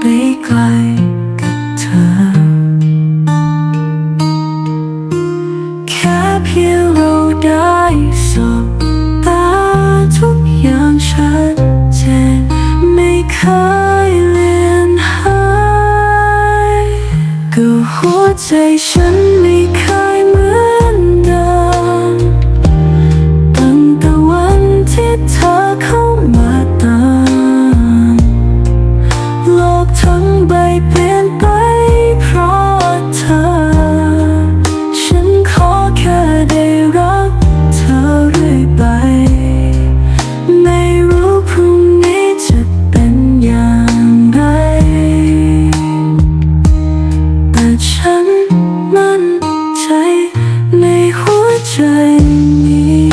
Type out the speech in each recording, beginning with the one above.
ไปไกลกับเธอ แค่เพียงเราได้สบตาทุกอย่างชัดจนไม่เคยเลือนหายก็หัวใจฉัน ใจนี้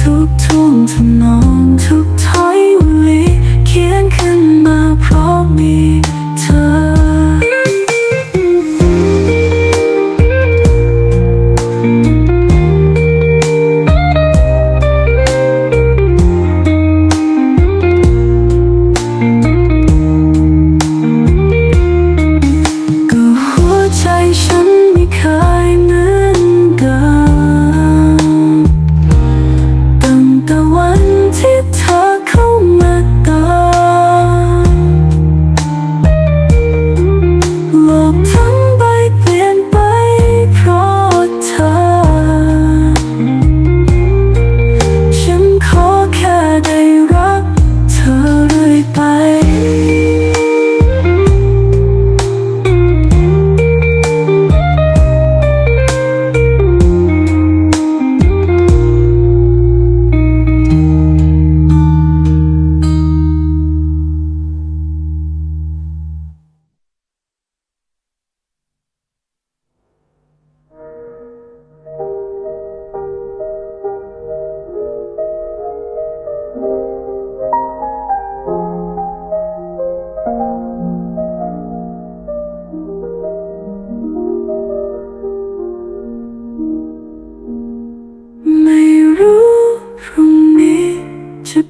ทุกทุ่งทำนองทุกถ้อยวีเขียนขึ้นมาพราะมี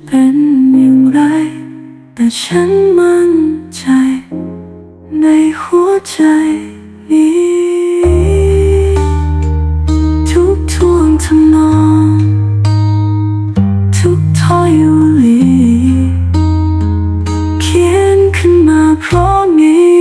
เป็นอย่างไร แต่ฉันมั่นใจ ในหัวใจนี้ทุกท่วงทำนอง ทุกท้อยอุลีเขียนขึ้นมาเพราะนี้